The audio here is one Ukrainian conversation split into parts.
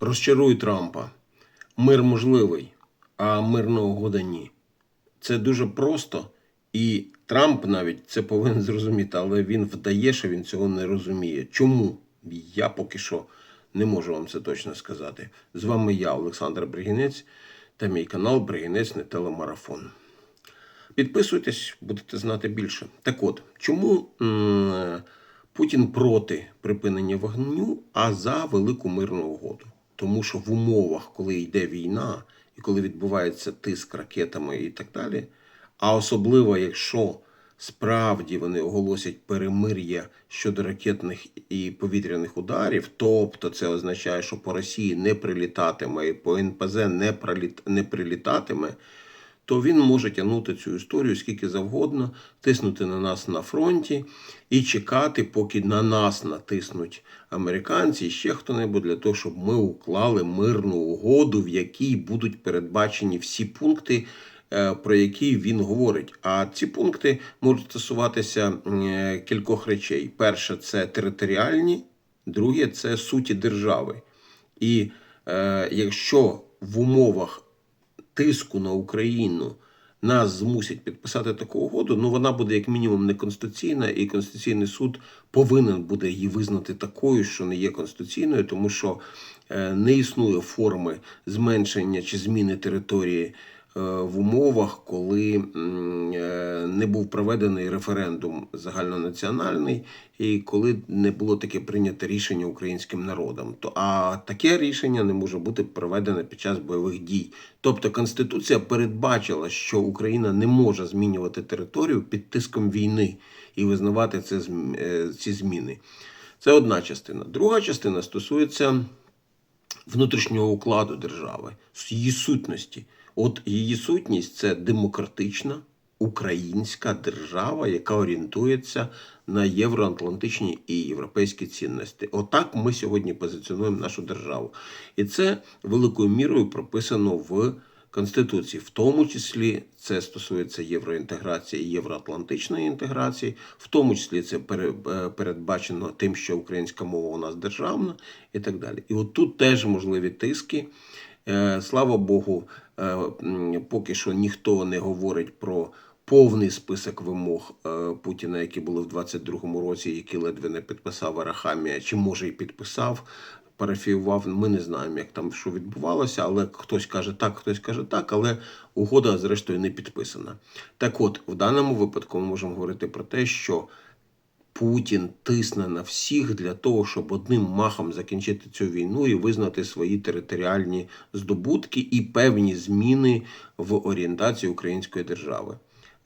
розчарую Трампа. Мир можливий, а мирна угода ні. Це дуже просто, і Трамп навіть це повинен зрозуміти, але він вдає, що він цього не розуміє. Чому? Я поки що не можу вам це точно сказати. З вами я, Олександр Бригінець, та мій канал Бригінець не телемарафон. Підписуйтесь, будете знати більше. Так от, чому м, Путін проти припинення вогню, а за велику мирну угоду? Тому що в умовах, коли йде війна і коли відбувається тиск ракетами і так далі, а особливо якщо справді вони оголосять перемир'я щодо ракетних і повітряних ударів, тобто це означає, що по Росії не прилітатиме і по НПЗ не, приліт, не прилітатиме, то він може тягнути цю історію скільки завгодно, тиснути на нас на фронті і чекати, поки на нас натиснуть американці і ще хто-небудь для того, щоб ми уклали мирну угоду, в якій будуть передбачені всі пункти, е, про які він говорить. А ці пункти можуть стосуватися е, кількох речей: перше це територіальні, друге це суті держави. І е, якщо в умовах тиску на Україну нас змусять підписати таку угоду, ну вона буде як мінімум неконституційна, і Конституційний суд повинен буде її визнати такою, що не є конституційною, тому що е, не існує форми зменшення чи зміни території в умовах, коли е, не був проведений референдум загальнонаціональний, і коли не було таке прийнято рішення українським народом. А таке рішення не може бути проведене під час бойових дій. Тобто Конституція передбачила, що Україна не може змінювати територію під тиском війни і визнавати це е, ці зміни. Це одна частина. Друга частина стосується внутрішнього укладу держави, її сутності. От її сутність це демократична українська держава, яка орієнтується на євроатлантичні і європейські цінності. Отак ми сьогодні позиціонуємо нашу державу. І це великою мірою прописано в Конституції, в тому числі це стосується євроінтеграції і євроатлантичної інтеграції, в тому числі це е, передбачено тим, що українська мова у нас державна і так далі. І от тут теж можливі тиски. Е, Слава Богу, е, поки що ніхто не говорить про повний список вимог е, Путіна, які були в 22-му році, які ледве не підписав Арахамія, чи може і підписав, парафіював. Ми не знаємо, як там що відбувалося, але хтось каже так, хтось каже так, але угода, зрештою, не підписана. Так от, в даному випадку ми можемо говорити про те, що Путін тисне на всіх для того, щоб одним махом закінчити цю війну і визнати свої територіальні здобутки і певні зміни в орієнтації української держави,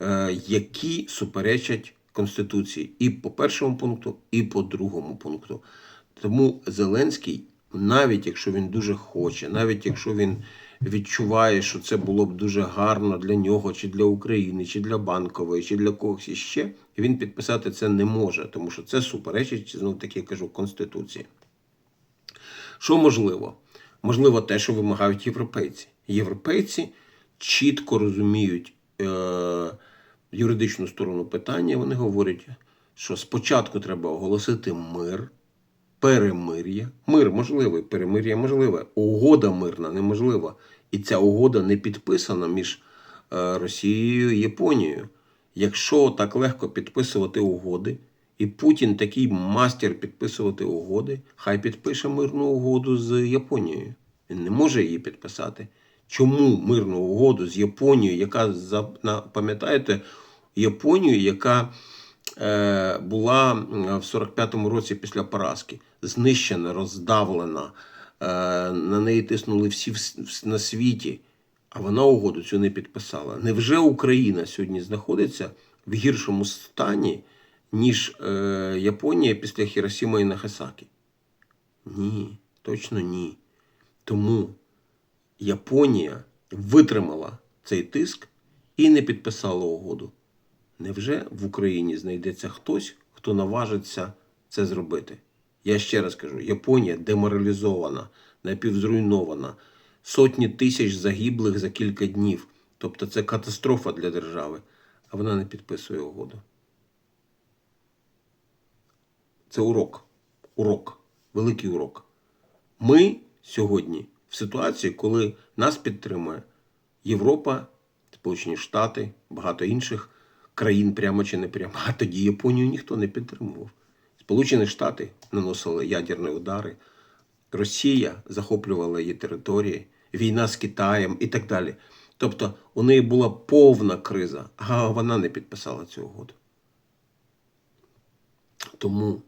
е, які суперечать Конституції і по першому пункту, і по другому пункту. Тому Зеленський, навіть якщо він дуже хоче, навіть якщо він відчуває, що це було б дуже гарно для нього, чи для України, чи для банкової, чи для когось іще, він підписати це не може, тому що це суперечить, знов таки я кажу, Конституції. Що можливо? Можливо, те, що вимагають європейці. Європейці чітко розуміють е- юридичну сторону питання. Вони говорять, що спочатку треба оголосити мир, перемир'я. Мир можливий, перемир'я можливе. Угода мирна неможлива. І ця угода не підписана між е, Росією і Японією. Якщо так легко підписувати угоди, і Путін такий мастер підписувати угоди, хай підпише мирну угоду з Японією. Він не може її підписати. Чому мирну угоду з Японією, яка пам'ятаєте, Японію, яка була в 45-му році після поразки, знищена, роздавлена, е, на неї тиснули всі на світі, а вона угоду цю не підписала. Невже Україна сьогодні знаходиться в гіршому стані, ніж е, Японія після Хіросіма і Нагасакі? Ні, точно ні. Тому Японія витримала цей тиск і не підписала угоду. Невже в Україні знайдеться хтось, хто наважиться це зробити? Я ще раз кажу: Японія деморалізована, напівзруйнована, сотні тисяч загиблих за кілька днів. Тобто це катастрофа для держави, а вона не підписує угоду. Це урок. Урок. Великий урок. Ми сьогодні в ситуації, коли нас підтримує Європа, Сполучені Штати, багато інших країн прямо чи не прямо. А тоді Японію ніхто не підтримував. Сполучені Штати наносили ядерні удари, Росія захоплювала її території, війна з Китаєм і так далі. Тобто у неї була повна криза, а вона не підписала цю угоду. Тому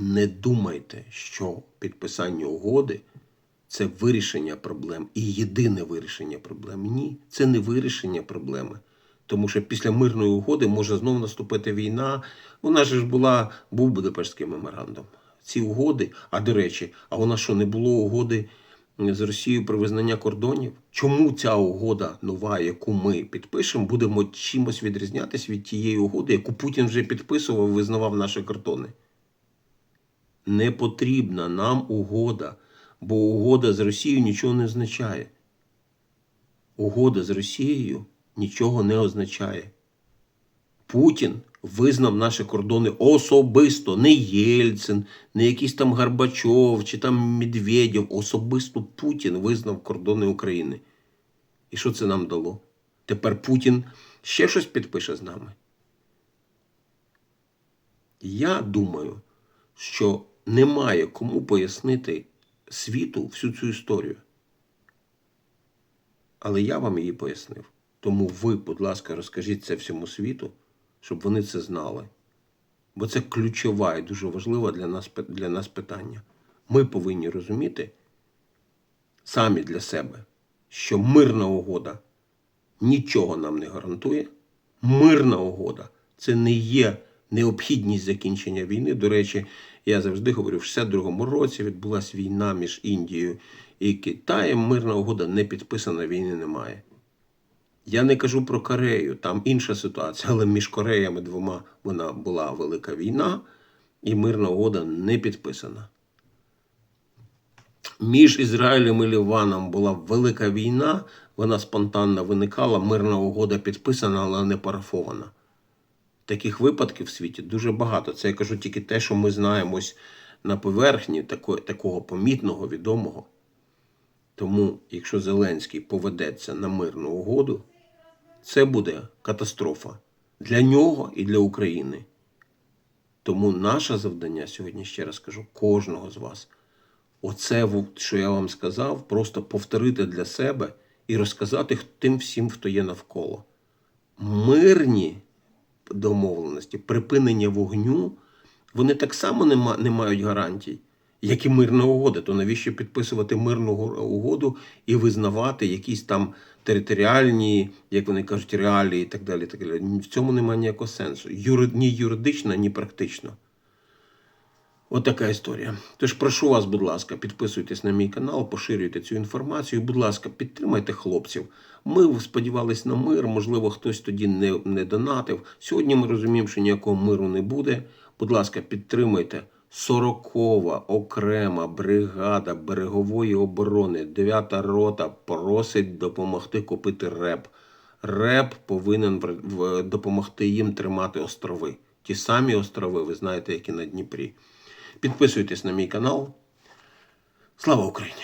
не думайте, що підписання угоди це вирішення проблем і єдине вирішення проблем. Ні, це не вирішення проблеми. Тому що після мирної угоди може знову наступити війна. Вона ж була, був Будапештський меморандум. Ці угоди, а до речі, а у нас що не було угоди з Росією про визнання кордонів? Чому ця угода нова, яку ми підпишемо, будемо чимось відрізнятися від тієї угоди, яку Путін вже підписував, визнавав наші кордони? Не потрібна нам угода, бо угода з Росією нічого не означає. Угода з Росією нічого не означає. Путін визнав наші кордони особисто, не Єльцин, не якийсь там Горбачов чи там Медведєв. Особисто Путін визнав кордони України. І що це нам дало? Тепер Путін ще щось підпише з нами. Я думаю, що немає кому пояснити світу всю цю історію. Але я вам її пояснив. Тому ви, будь ласка, розкажіть це всьому світу, щоб вони це знали. Бо це ключова і дуже важлива для нас, для нас питання. Ми повинні розуміти самі для себе, що мирна угода нічого нам не гарантує. Мирна угода це не є необхідність закінчення війни. До речі, я завжди говорю, в 62-му році відбулася війна між Індією і Китаєм. Мирна угода не підписана, війни немає. Я не кажу про Корею, там інша ситуація, але між Кореями двома вона була велика війна, і мирна угода не підписана. Між Ізраїлем і Ліваном була велика війна, вона спонтанно виникала, мирна угода підписана, але не парафована. Таких випадків в світі дуже багато. Це я кажу тільки те, що ми знаємо ось на поверхні такого, такого помітного, відомого. Тому, якщо Зеленський поведеться на мирну угоду, це буде катастрофа для нього і для України. Тому наше завдання сьогодні, ще раз кажу, кожного з вас. Оце, що я вам сказав, просто повторити для себе і розказати тим всім, хто є навколо. Мирні домовленості, припинення вогню, вони так само не, мають гарантій, як і мирна угода. То навіщо підписувати мирну угоду і визнавати якісь там територіальні, як вони кажуть, реалії і так далі. Так далі. В цьому немає ніякого сенсу. Юри, ні юридично, ні практично. Отака історія. Тож прошу вас, будь ласка, підписуйтесь на мій канал, поширюйте цю інформацію. Будь ласка, підтримайте хлопців. Ми сподівались на мир, можливо, хтось тоді не, не донатив. Сьогодні ми розуміємо, що ніякого миру не буде. Будь ласка, підтримайте. 40-ва окрема бригада берегової оборони, 9-та рота просить допомогти купити РЕП. РЕП повинен допомогти їм тримати острови. Ті самі острови, ви знаєте, які на Дніпрі. Підписуйтесь на мій канал. Слава Україні!